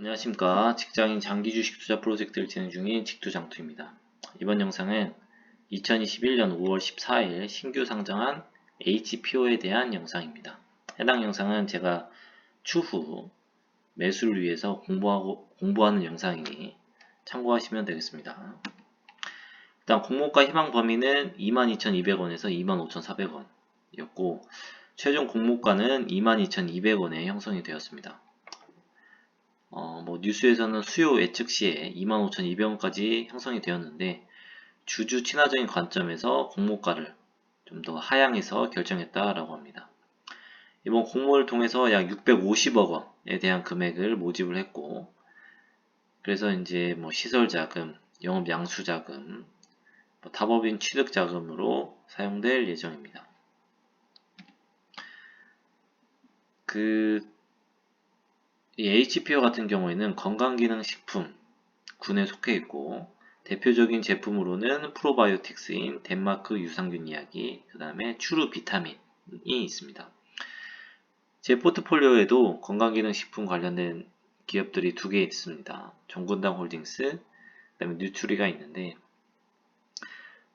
안녕하십니까. 직장인 장기 주식 투자 프로젝트를 진행 중인 직투장투입니다. 이번 영상은 2021년 5월 14일 신규 상장한 HPO에 대한 영상입니다. 해당 영상은 제가 추후 매수를 위해서 공부하고, 공부하는 영상이니 참고하시면 되겠습니다. 일단 공모가 희망 범위는 22,200원에서 25,400원 이었고 최종 공모가는 22,200원에 형성이 되었습니다. 어, 뭐 뉴스에서는 수요 예측 시에 25,200원까지 형성이 되었는데 주주 친화적인 관점에서 공모가를 좀 더 하향해서 결정했다라고 합니다. 이번 공모를 통해서 약 650억 원에 대한 금액을 모집을 했고 그래서 이제 뭐 시설 자금, 영업 양수 자금, 뭐 타법인 취득 자금으로 사용될 예정입니다. 그이 HPO 같은 경우에는 건강기능식품 군에 속해 있고 대표적인 제품으로는 프로바이오틱스인 덴마크 유산균 이야기, 그 다음에 추루 비타민이 있습니다. 제 포트폴리오에도 건강기능식품 관련된 기업들이 두 개 있습니다. 종군당 홀딩스, 그 다음에 뉴트리가 있는데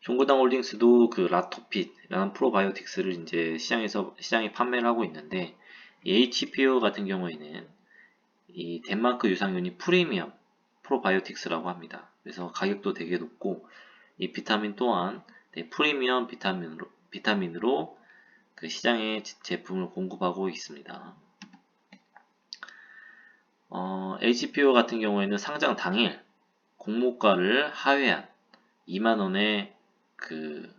종군당 홀딩스도 그 라토핏이라는 프로바이오틱스를 이제 시장에서 시장에 판매를 하고 있는데 HPO 같은 경우에는 이 덴마크 유산균이 프리미엄 프로바이오틱스라고 합니다. 그래서 가격도 되게 높고 이 비타민 또한 네, 프리미엄 비타민으로, 비타민으로 그 시장에 제품을 공급하고 있습니다. 어, HPO 같은 경우에는 상장 당일 공모가를 하회한 2만원의 그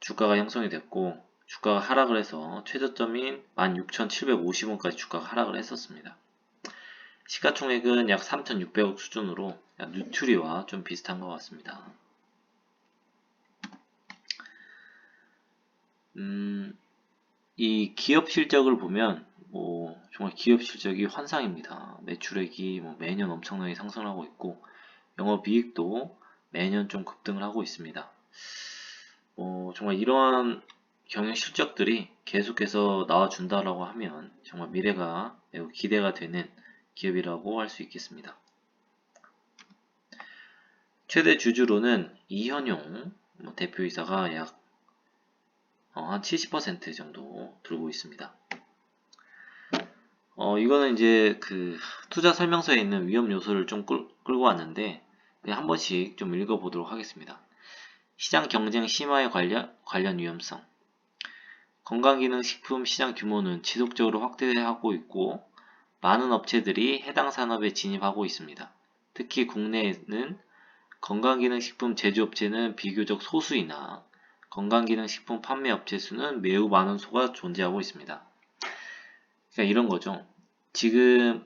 주가가 형성이 됐고 주가가 하락을 해서 최저점인 16,750원까지 주가가 하락을 했었습니다. 시가총액은 약 3,600억 수준으로 약 뉴트리와 좀 비슷한 것 같습니다. 음, 이 기업 실적을 보면 뭐 정말 기업 실적이 환상입니다. 매출액이 뭐 매년 엄청나게 상승하고 있고 영업이익도 매년 좀 급등을 하고 있습니다. 뭐 정말 이러한 경영 실적들이 계속해서 나와준다라고 하면 정말 미래가 매우 기대가 되는 기업이라고 할 수 있겠습니다. 최대 주주로는 이현용 뭐 대표이사가 약 한 70% 정도 들고 있습니다. 어, 이거는 이제 그 투자 설명서에 있는 위험 요소를 좀 끌, 끌고 왔는데 그냥 한 번씩 좀 읽어보도록 하겠습니다. 시장 경쟁 심화에 관련, 관련 위험성, 건강기능식품 시장 규모는 지속적으로 확대하고 있고 많은 업체들이 해당 산업에 진입하고 있습니다. 특히 국내에는 건강기능식품 제조업체는 비교적 소수이나 건강기능식품 판매 업체 수는 매우 많은 수가 존재하고 있습니다. 그러니까 이런 거죠. 지금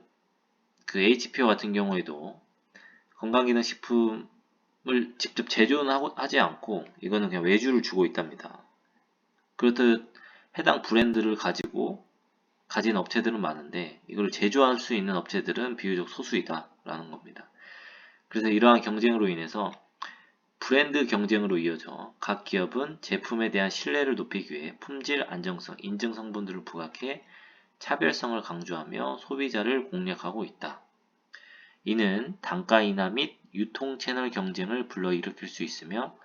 그 HPO 같은 경우에도 건강기능식품을 직접 제조는 하지 않고 이거는 그냥 외주를 주고 있답니다. 그렇듯 해당 브랜드를 가지고 가진 업체들은 많은데 이걸 제조할 수 있는 업체들은 비교적 소수이다 라는 겁니다. 그래서 이러한 경쟁으로 인해서 브랜드 경쟁으로 이어져 각 기업은 제품에 대한 신뢰를 높이기 위해 품질, 안정성, 인증 성분들을 부각해 차별성을 강조하며 소비자를 공략하고 있다. 이는 단가 인하 및 유통 채널 경쟁을 불러일으킬 수 있으며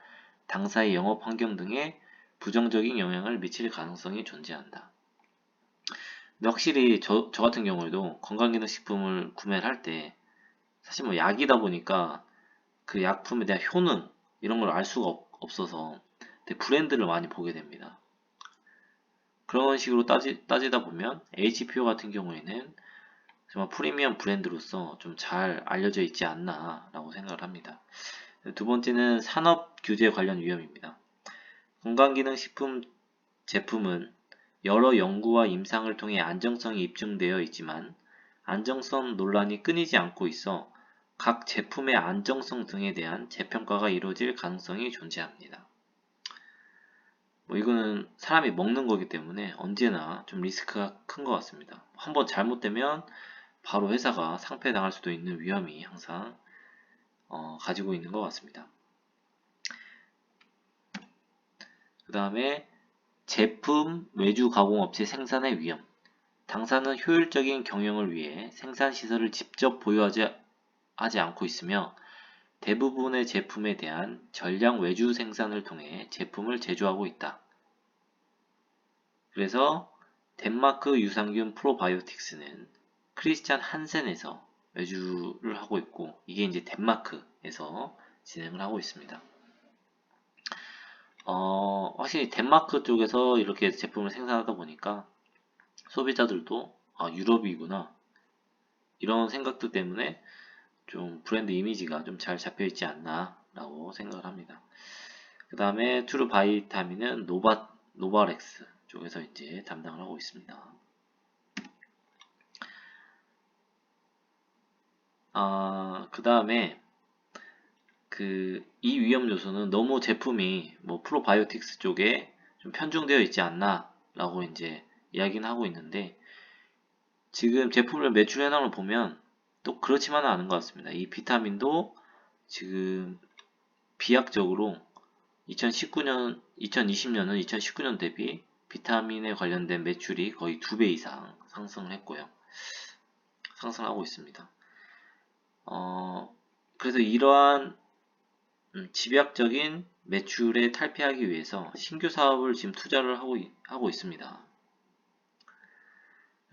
당사의 영업 환경 등에 부정적인 영향을 미칠 가능성이 존재한다. 확실히 저, 저 같은 경우에도 건강기능식품을 구매를 할 때 사실 뭐 약이다 보니까 그 약품에 대한 효능 이런 걸 알 수가 없, 없어서 브랜드를 많이 보게 됩니다. 그런 식으로 따지, 따지다 보면 HPO 같은 경우에는 정말 프리미엄 브랜드로서 좀 잘 알려져 있지 않나 라고 생각을 합니다. 두 번째는 산업 규제 관련 위험입니다. 건강기능식품 제품은 여러 연구와 임상을 통해 안정성이 입증되어 있지만 안정성 논란이 끊이지 않고 있어 각 제품의 안정성 등에 대한 재평가가 이루어질 가능성이 존재합니다. 뭐 이거는 사람이 먹는 거기 때문에 언제나 좀 리스크가 큰 것 같습니다. 한번 잘못되면 바로 회사가 상폐당할 수도 있는 위험이 항상 어, 가지고 있는 것 같습니다. 그 다음에 제품 외주 가공업체 생산의 위험. 당사는 효율적인 경영을 위해 생산 시설을 직접 보유하지 하지 않고 있으며 대부분의 제품에 대한 전량 외주 생산을 통해 제품을 제조하고 있다. 그래서 덴마크 유산균 프로바이오틱스는 크리스찬 한센에서 외주를 하고 있고 이게 이제 덴마크에서 진행을 하고 있습니다. 어, 확실히 덴마크 쪽에서 이렇게 제품을 생산하다 보니까 소비자들도 아, 유럽이구나 이런 생각들 때문에 좀 브랜드 이미지가 좀 잘 잡혀 있지 않나 라고 생각을 합니다. 그 다음에 트루 바이타민은 노바, 노바렉스 쪽에서 이제 담당을 하고 있습니다. 아, 그 다음에 그 이 위험 요소는 너무 제품이 뭐 프로바이오틱스 쪽에 좀 편중되어 있지 않나 라고 이제 이야기는 하고 있는데 지금 제품을 매출 현황을 보면 또 그렇지만은 않은 것 같습니다. 이 비타민도 지금 비약적으로 2019년, 2020년은 2019년 대비 비타민에 관련된 매출이 거의 두 배 이상 상승을 했고요. 상승하고 있습니다. 어, 그래서 이러한 음, 집약적인 매출에 탈피하기 위해서 신규 사업을 지금 투자를 하고, 하고 있습니다.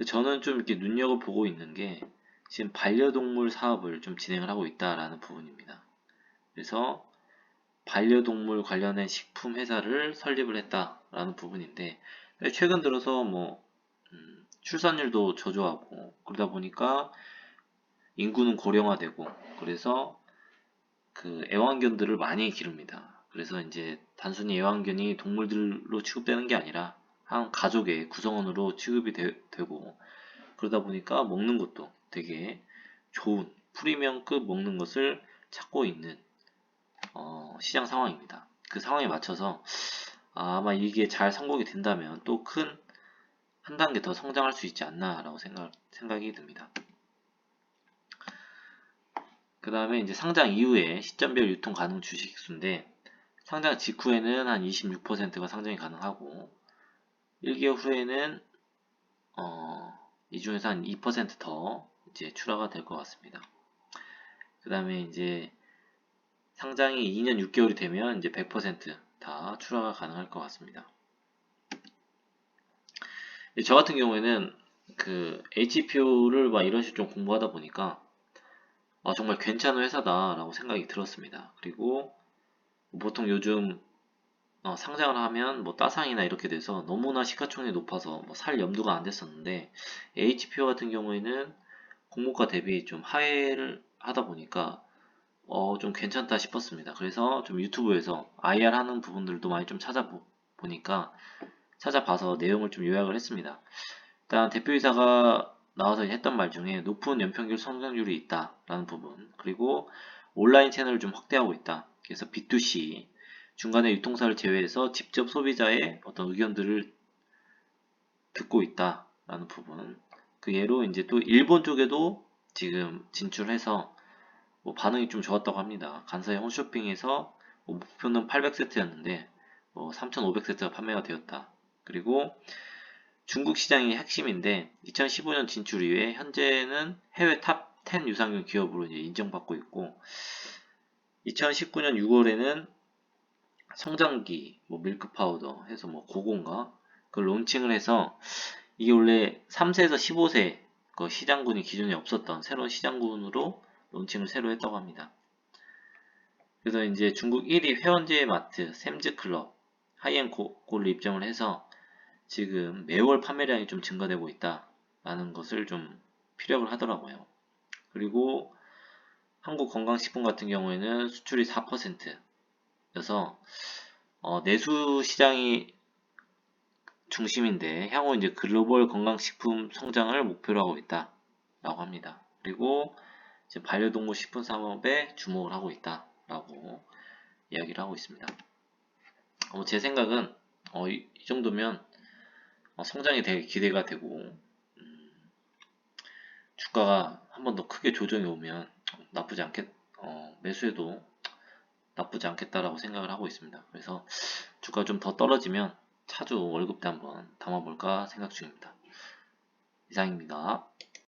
저는 좀 이렇게 눈여겨보고 있는 게 지금 반려동물 사업을 좀 진행을 하고 있다라는 부분입니다. 그래서 반려동물 관련된 식품 회사를 설립을 했다라는 부분인데 최근 들어서 뭐 음, 출산율도 저조하고 그러다 보니까 인구는 고령화되고 그래서 그 애완견들을 많이 기릅니다. 그래서 이제 단순히 애완견이 동물들로 취급되는 게 아니라 한 가족의 구성원으로 취급이 되, 고 그러다 보니까 먹는 것도 되게 좋은 프리미엄급 먹는 것을 찾고 있는 어, 시장 상황입니다. 그 상황에 맞춰서 아마 이게 잘 성공이 된다면 또 큰 한 단계 더 성장할 수 있지 않나라고 생각, 생각이 듭니다. 그 다음에 이제 상장 이후에 시점별 유통 가능 주식 수인데 상장 직후에는 한 26%가 상장이 가능하고 1개월 후에는 어, 이 중에서 한 2%더 이제 출하가 될 것 같습니다. 그 다음에 이제 상장이 2년 6개월이 되면 이제 100%다 출하가 가능할 것 같습니다. 저 같은 경우에는 그 HPO를 막 이런 식으로 좀 공부하다 보니까 아, 정말 괜찮은 회사다라고 생각이 들었습니다. 그리고 보통 요즘 어, 상장을 하면 뭐 따상이나 이렇게 돼서 너무나 시가총액이 높아서 뭐 살 염두가 안 됐었는데 HPO 같은 경우에는 공모가 대비 좀 하회를 하다 보니까 어, 좀 괜찮다 싶었습니다. 그래서 좀 유튜브에서 IR 하는 부분들도 많이 좀 찾아보니까 찾아봐서 내용을 좀 요약을 했습니다. 일단 대표이사가 나와서 했던 말 중에 높은 연평균 성장률이 있다 라는 부분 그리고 온라인 채널을 좀 확대하고 있다. 그래서 B2C 중간에 유통사를 제외해서 직접 소비자의 어떤 의견들을 듣고 있다 라는 부분 그 예로 이제 또 일본 쪽에도 지금 진출해서 뭐 반응이 좀 좋았다고 합니다. 간사의 홈쇼핑에서 뭐 목표는 800세트였는데 뭐 3,500세트가 판매가 되었다. 그리고 중국 시장이 핵심인데 2015년 진출 이후에 현재는 해외 탑 10 유산균 기업으로 인정받고 있고 2019년 6월에는 성장기, 뭐 밀크 파우더 해서 뭐 고공가 그 론칭을 해서 이게 원래 3세에서 15세 그 시장군이 기존에 없었던 새로운 시장군으로 론칭을 새로 했다고 합니다. 그래서 이제 중국 1위 회원제 마트 샘즈 클럽 하이엔 골로 입점을 해서 지금 매월 판매량이 좀 증가되고 있다라는 것을 좀 피력을 하더라고요. 그리고 한국 건강식품 같은 경우에는 수출이 4%여서 어, 내수 시장이 중심인데 향후 이제 글로벌 건강식품 성장을 목표로 하고 있다라고 합니다. 그리고 이제 반려동물 식품 산업에 주목을 하고 있다라고 이야기를 하고 있습니다. 어, 제 생각은 어, 이, 이, 정도면 어, 성장이 되게 기대가 되고 음, 주가가 한 번 더 크게 조정이 오면 나쁘지 않겠 어, 매수해도 나쁘지 않겠다라고 생각을 하고 있습니다. 그래서 주가 좀 더 떨어지면 차주 월급 때 한번 담아볼까 생각 중입니다. 이상입니다.